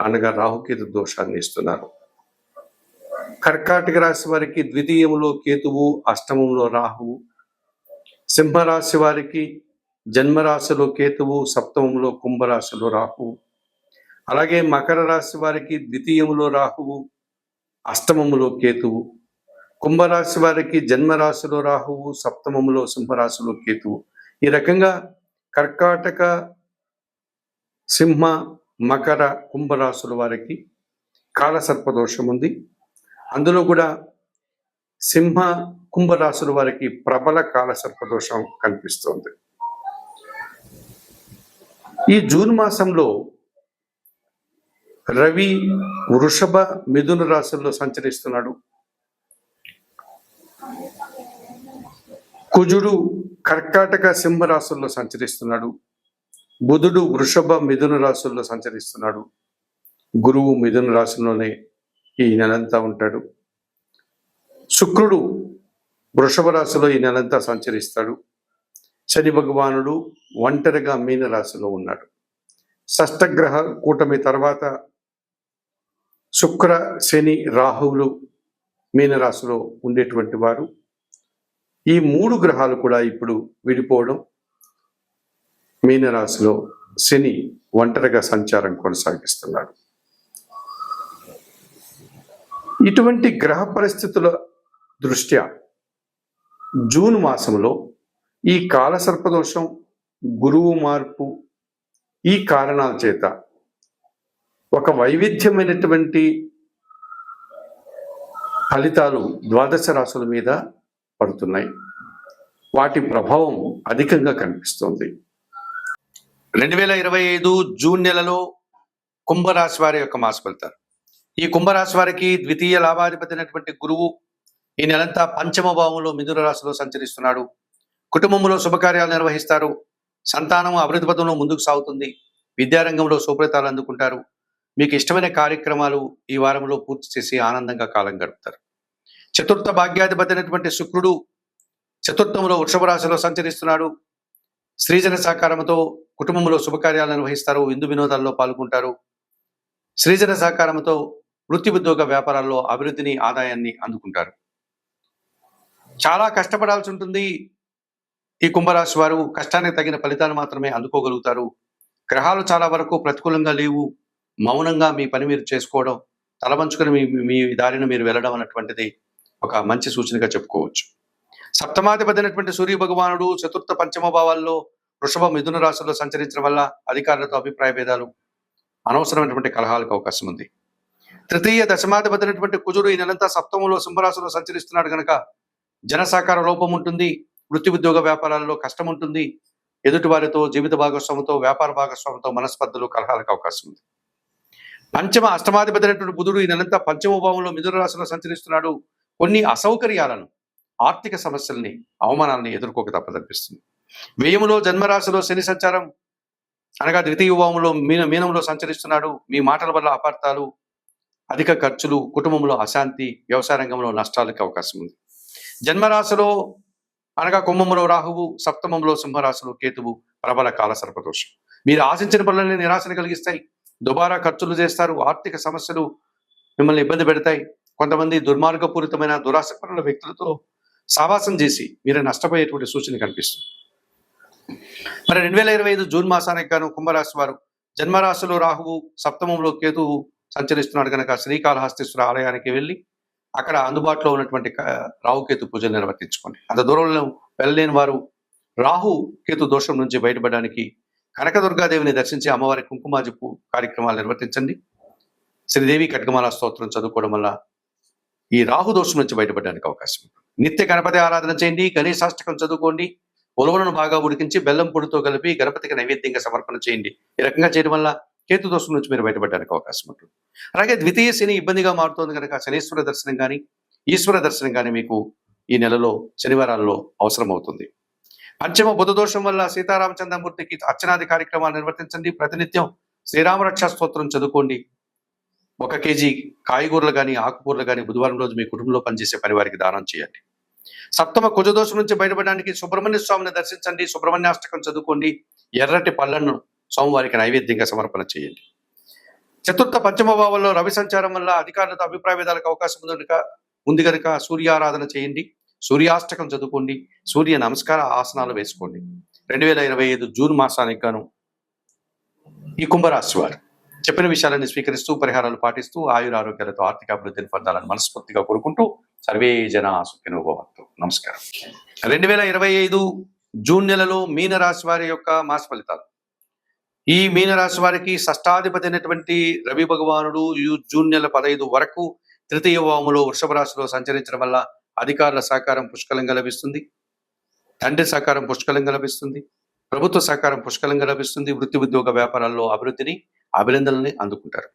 అనగా రాహుకేతు దోషాన్ని ఇస్తున్నారు. కర్కాటక రాశి వారికి ద్వితీయములో కేతువు అష్టమంలో రాహువు. సింహరాశి వారికి జన్మరాశిలో కేతువు సప్తమంలో కుంభరాశిలో రాహువు. అలాగే మకర రాశి వారికి ద్వితీయములో రాహువు అష్టమములో కేతువు. కుంభరాశి వారికి జన్మరాశిలో రాహువు సప్తమములో సింహరాశిలో కేతువు. ఈ రకంగా కర్కాటక సింహ మకర కుంభరాశుల వారికి కాలసర్పదోషం ఉంది అందులో కూడా సింహ కుంభరాశుల వారికి ప్రబల కాలసర్పదోషం కనిపిస్తోంది. ఈ జూన్ మాసంలో రవి వృషభ మిథున రాశుల్లో సంచరిస్తున్నాడు. కుజుడు కర్కాటక సింహ రాశుల్లో సంచరిస్తున్నాడు. బుధుడు వృషభ మిథున రాశుల్లో సంచరిస్తున్నాడు. గురువు మిథున రాశిలోనే ఈ నెలంతా ఉంటాడు. శుక్రుడు వృషభ రాశిలో ఈ నెలంతా సంచరిస్తాడు. శని భగవానుడు ఒంటరిగా మీన రాశిలో ఉన్నాడు. షష్టగ్రహ కూటమి తర్వాత శుక్ర శని రాహువులు మీనరాశిలో ఉండేటువంటి వారు. ఈ మూడు గ్రహాలు కూడా ఇప్పుడు విడిపోవడం మీనరాశిలో శని ఒంటరిగా సంచారం కొనసాగిస్తున్నాడు. ఇటువంటి గ్రహ పరిస్థితుల దృష్ట్యా జూన్ మాసంలో ఈ కాలసర్పదోషం గురువు మార్పు ఈ కారణాల చేత ఒక వైవిధ్యమైనటువంటి ఫలితాలు ద్వాదశ రాశుల మీద పడుతున్నాయి. వాటి ప్రభావం అధికంగా కనిపిస్తోంది. రెండు వేల ఇరవై ఐదు జూన్ నెలలో కుంభరాశి వారి యొక్క మాస ఫలితాలు. ఈ కుంభరాశి వారికి ద్వితీయ లాభాధిపతి అయినటువంటి గురువు ఈ నెలంతా పంచమ భావంలో మిథున రాశిలో సంచరిస్తున్నాడు. కుటుంబంలో శుభకార్యాలు నిర్వహిస్తారు. సంతానం అభివృద్ధి పథంలో ముందుకు సాగుతుంది. విద్యారంగంలో సుఫలితాలు అందుకుంటారు. మీకు ఇష్టమైన కార్యక్రమాలు ఈ వారంలో పూర్తి చేసి ఆనందంగా కాలం గడుపుతారు. చతుర్థ భాగ్యాధిపతి అయినటువంటి శుక్రుడు చతుర్థంలో వృషభ రాశిలో సంచరిస్తున్నాడు. శ్రీజన సహకారంతో కుటుంబంలో శుభకార్యాలు నిర్వహిస్తారు విందు వినోదాల్లో పాల్గొంటారు. శ్రీజన సహకారంతో వృత్తి ఉద్యోగ వ్యాపారాల్లో అభివృద్ధిని ఆదాయాన్ని అందుకుంటారు. చాలా కష్టపడాల్సి ఉంటుంది. ఈ కుంభరాశి వారు కష్టానికి తగిన ఫలితాలు మాత్రమే అందుకోగలుగుతారు. గ్రహాలు చాలా వరకు ప్రతికూలంగా లేవు. మౌనంగా మీ పని మీరు చేసుకోవడం తలవంచుకొని మీ మీ దారిన మీరు వెళ్ళడం అన్నటువంటిది ఒక మంచి సూచనగా చెప్పుకోవచ్చు. సప్తమాధిపతి అయినటువంటి సూర్య భగవానుడు చతుర్థ పంచమ భావాల్లో వృషభ మిథున రాశుల్లో సంచరించడం వల్ల అధికారులతో అభిప్రాయ భేదాలు అనవసరమైనటువంటి కలహాలకు అవకాశం ఉంది. తృతీయ దశమాధిపతినటువంటి కుజుడు ఈ నెలంతా సప్తమంలో సింహరాశిలో సంచరిస్తున్నాడు కనుక జనసాకార లోపం ఉంటుంది వృత్తి ఉద్యోగ వ్యాపారాలలో కష్టం ఉంటుంది ఎదుటి వారితో జీవిత భాగస్వామితో వ్యాపార భాగస్వామితో మనస్పర్ధలు కలహాలకు అవకాశం ఉంది. పంచమ అష్టమాధిపతినటువంటి బుధుడు ఈ నెలంతా పంచమ భావంలో మిథున రాశిలో సంచరిస్తున్నాడు. కొన్ని అసౌకర్యాలను ఆర్థిక సమస్యల్ని అవమానాలని ఎదుర్కోక తప్పదనిపిస్తుంది. వ్యయములో జన్మరాశిలో శని సంచారం అనగా ద్వితీయ భావంలో మీన మీనంలో సంచరిస్తున్నాడు. మీ మాటల వల్ల అపార్థాలు అధిక ఖర్చులు కుటుంబంలో అశాంతి వ్యవసాయ రంగంలో నష్టాలకు అవకాశం ఉంది. జన్మరాశిలో అనగా కుంభంలో రాహువు సప్తమంలో సింహరాశిలో కేతువు ప్రబల కాల సర్పదోషం. మీరు ఆశించిన పనులన్నీ నిరాశను కలిగిస్తాయి. దుబారా ఖర్చులు చేస్తారు ఆర్థిక సమస్యలు మిమ్మల్ని ఇబ్బంది పెడతాయి. కొంతమంది దుర్మార్గపూరితమైన దురాశ పనుల వ్యక్తులతో సావాసం చేసి మీరు నష్టపోయేటువంటి సూచన కనిపిస్తుంది మరి రెండు వేల ఇరవై ఐదు జూన్ మాసానికి గాను కుంభరాశి వారు జన్మరాశిలో రాహువు సప్తమంలో కేతువు సంచరిస్తున్నాడు కనుక శ్రీకాళహస్తీశ్వర ఆలయానికి వెళ్ళి అక్కడ అందుబాటులో ఉన్నటువంటి రాహుకేతు పూజలు నిర్వర్తించుకోండి. అంత దూరంలో వెళ్ళలేని వారు రాహు కేతు దోషం నుంచి బయటపడడానికి కనకదుర్గాదేవిని దర్శించి అమ్మవారి కుంకుమాజపు కార్యక్రమాలు నిర్వర్తించండి. శ్రీదేవి ఖడ్గమాల స్తోత్రం చదువుకోవడం వల్ల ఈ రాహు దోషం నుంచి బయటపడడానికి అవకాశం నిత్య గణపతి ఆరాధన చేయండి గణేశాష్టకం చదువుకోండి ఉలవలను బాగా ఉడికించి బెల్లం పొడితో కలిపి గణపతికి నైవేద్యంగా సమర్పణ చేయండి. ఈ రకంగా చేయడం వల్ల కేతు దోషం నుంచి మీరు బయటపడడానికి అవకాశం ఉంటుంది. అలాగే ద్వితీయ శని ఇబ్బందిగా మారుతోంది కనుక శనీశ్వర దర్శనం కానీ ఈశ్వర దర్శనం కానీ మీకు ఈ నెలలో శనివారాల్లో అవసరం అవుతుంది పంచమ బుధ దోషం వల్ల సీతారామచంద్రమూర్తికి అర్చనాది కార్యక్రమాలు నిర్వర్తించండి. ప్రతినిత్యం శ్రీరామరక్ష స్తోత్రం చదువుకోండి. ఒక కేజీ కాయగూరలు కానీ ఆకుకూరలు కానీ బుధవారం రోజు మీ కుటుంబంలో పనిచేసే పని వారికి దానం చేయండి. సప్తమ కుజదోషం నుంచి బయటపడడానికి సుబ్రహ్మణ్య స్వామిని దర్శించండి సుబ్రహ్మణ్యాష్టకం చదువుకోండి ఎర్రటి పళ్ళను స్వామివారికి నైవేద్యంగా సమర్పణ చేయండి. చతుర్థ పంచమ భావంలో రవి సంచారం వల్ల అధికారులతో అభిప్రాయ భేదాలకు అవకాశం ఉంది ఉంది కనుక సూర్యారాధన చేయండి సూర్యాష్టకం చదువుకోండి సూర్య నమస్కార ఆసనాలు వేసుకోండి. రెండు వేల ఇరవై ఐదు జూన్ మాసానికి గాను ఈ కుంభరాశి వారు చెప్పిన విషయాలను స్వీకరిస్తూ పరిహారాలు పాటిస్తూ ఆయుర ఆరోగ్యాలతో ఆర్థిక అభివృద్ధిని పొందాలని మనస్ఫూర్తిగా కోరుకుంటూ సర్వే జన సుఖినోభవంతు నమస్కారం. రెండు వేల ఇరవై ఐదు జూన్ నెలలో మీనరాశి వారి యొక్క మాస ఫలితాలు. ఈ మీనరాశి వారికి షష్టాధిపతి అయినటువంటి రవి భగవానుడు ఈ జూన్ నెల పదహైదు వరకు తృతీయ వాములో వృషభ రాశిలో సంచరించడం వల్ల అధికారుల సహకారం పుష్కలంగా లభిస్తుంది. తండ్రి సహకారం పుష్కలంగా లభిస్తుంది. ప్రభుత్వ సహకారం పుష్కలంగా లభిస్తుంది. వృత్తి ఉద్యోగ వ్యాపారాల్లో అభివృద్ధిని అభినందనల్ని అందుకుంటారు.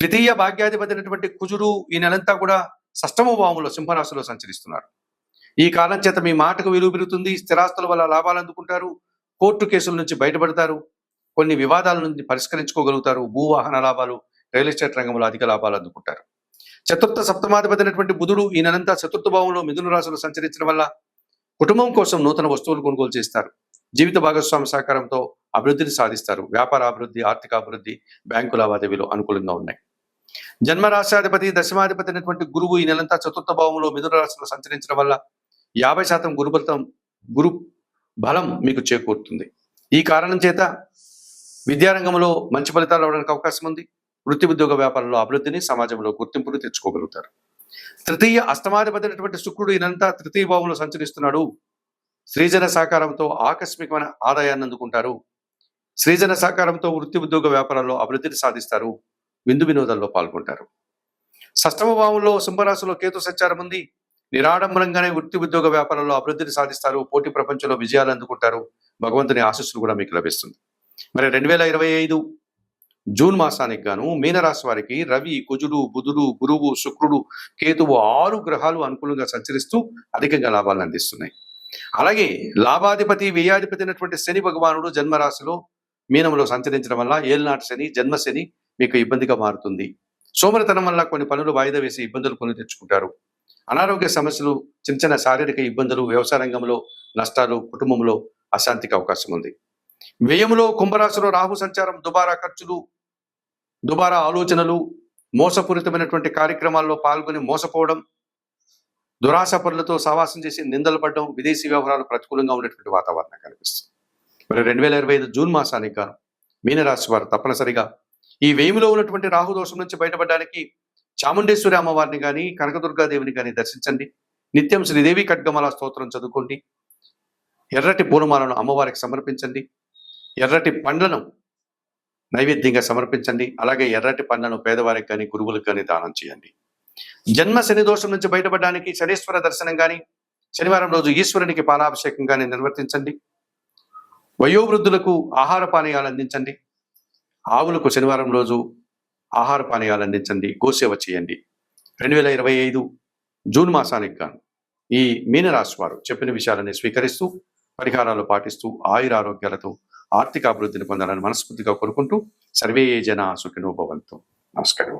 ద్వితీయ భాగ్యాధిపతి అయినటువంటి కుజుడు ఈ నెలంతా కూడా షష్టమ భావంలో సింహరాశిలో సంచరిస్తున్నారు. ఈ కారణం చేత మీ మాటకు విలువ పెరుగుతుంది స్థిరాస్తుల వల్ల లాభాలు అందుకుంటారు కోర్టు కేసుల నుంచి బయటపడతారు కొన్ని వివాదాల నుంచి పరిష్కరించుకోగలుగుతారు భూవాహన లాభాలు రియల్ ఎస్టేట్ రంగంలో అధిక లాభాలు అందుకుంటారు. చతుర్థ సప్తమాధిపతి అయినటువంటి బుధుడు ఈ నెలంతా చతుర్థ భావంలో మిథున రాశిలో సంచరించడం వల్ల కుటుంబం కోసం నూతన వస్తువులు కొనుగోలు చేస్తారు. జీవిత భాగస్వామి సహకారంతో అభివృద్ధిని సాధిస్తారు. వ్యాపార అభివృద్ధి ఆర్థిక అభివృద్ధి బ్యాంకు లావాదేవీలు అనుకూలంగా ఉన్నాయి. జన్మరాశాధిపతి దశమాధిపతి అయినటువంటి గురువు ఈ నెలంతా చతుర్థ భావంలో మిథున రాశిలో సంచరించడం వల్ల యాభై శాతం గురుబలం గురు బలం మీకు చేకూరుతుంది. ఈ కారణం చేత విద్యారంగంలో మంచి ఫలితాలు అవడానికి అవకాశం ఉంది. వృత్తి ఉద్యోగ వ్యాపారంలో అభివృద్ధిని సమాజంలో గుర్తింపును తెచ్చుకోగలుగుతారు. తృతీయ అష్టమాధిపతి శుక్రుడు ఈయనంతా తృతీయ భావంలో సంచరిస్తున్నాడు. శ్రీజన సహకారంతో ఆకస్మికమైన ఆదాయాన్ని అందుకుంటారు. శ్రీజన సహకారంతో వృత్తి ఉద్యోగ వ్యాపారాల్లో అభివృద్ధిని సాధిస్తారు. విందు వినోదాల్లో పాల్గొంటారు. సష్టమ భావంలో సింహరాశిలో కేతు సంచారం ఉంది. నిరాడంబరంగానే వృత్తి ఉద్యోగ వ్యాపారంలో అభివృద్ధిని సాధిస్తారు పోటీ ప్రపంచంలో విజయాలు అందుకుంటారు. భగవంతుని ఆశస్సులు కూడా మీకు లభిస్తుంది. మరి రెండు వేల ఇరవై ఐదు జూన్ మాసానికి గాను మీనరాశి వారికి రవి కుజుడు బుధుడు గురువు శుక్రుడు కేతువు ఆరు గ్రహాలు అనుకూలంగా సంచరిస్తూ అధికంగా లాభాలను అందిస్తున్నాయి. అలాగే లాభాధిపతి వ్యయాధిపతి అయినటువంటి శని భగవానుడు జన్మరాశిలో మీనంలో సంచరించడం వల్ల ఏలినాటి శని జన్మ శని మీకు ఇబ్బందిగా మారుతుంది. సోమరతనం వల్ల కొన్ని పనులు వాయిదా వేసి ఇబ్బందులు కొని తెచ్చుకుంటారు. అనారోగ్య సమస్యలు చిన్న చిన్న శారీరక ఇబ్బందులు వ్యవసాయ రంగంలో నష్టాలు కుటుంబంలో అశాంతికి అవకాశం ఉంది. వ్యయములో కుంభరాశిలో రాహు సంచారం దుబారా ఖర్చులు దుబారా ఆలోచనలు మోసపూరితమైనటువంటి కార్యక్రమాల్లో పాల్గొని మోసపోవడం దురాశ పనులతో సహవాసం చేసి నిందలు పడడం విదేశీ వ్యవహారాలు ప్రతికూలంగా ఉన్నటువంటి వాతావరణం కనిపిస్తుంది. మరి రెండు వేల ఇరవై ఐదు జూన్ మాసానికి గాను మీనరాశి వారు తప్పనిసరిగా ఈ వేయిలో ఉన్నటువంటి రాహు దోషం నుంచి బయటపడడానికి చాముండేశ్వరి అమ్మవారిని కానీ కనకదుర్గాదేవిని కానీ దర్శించండి. నిత్యం శ్రీదేవి ఖడ్గమాల స్తోత్రం చదువుకోండి. ఎర్రటి పూలమాలను అమ్మవారికి సమర్పించండి. ఎర్రటి పండ్లను నైవేద్యంగా సమర్పించండి. అలాగే ఎర్రటి పండ్లను పేదవారికి కానీ గురువులకు కానీ దానం చేయండి. జన్మ శని దోషం నుంచి బయటపడడానికి శనీశ్వర దర్శనం కానీ శనివారం రోజు ఈశ్వరునికి పాలాభిషేకం కానీ నిర్వర్తించండి. వయోవృద్ధులకు ఆహార పానీయాలు అందించండి. ఆవులకు శనివారం రోజు ఆహార పానీయాలు అందించండి గోసేవ చేయండి. రెండు వేల ఇరవై ఐదు జూన్ మాసానికి గాను ఈ మీనరాశి వారు చెప్పిన విషయాలని స్వీకరిస్తూ పరిహారాలు పాటిస్తూ ఆయుర ఆరోగ్యాలతో ఆర్థిక అభివృద్ధిని పొందాలని మనస్ఫూర్తిగా కోరుకుంటూ సర్వే జన సుఖినోభవంతో నమస్కారం.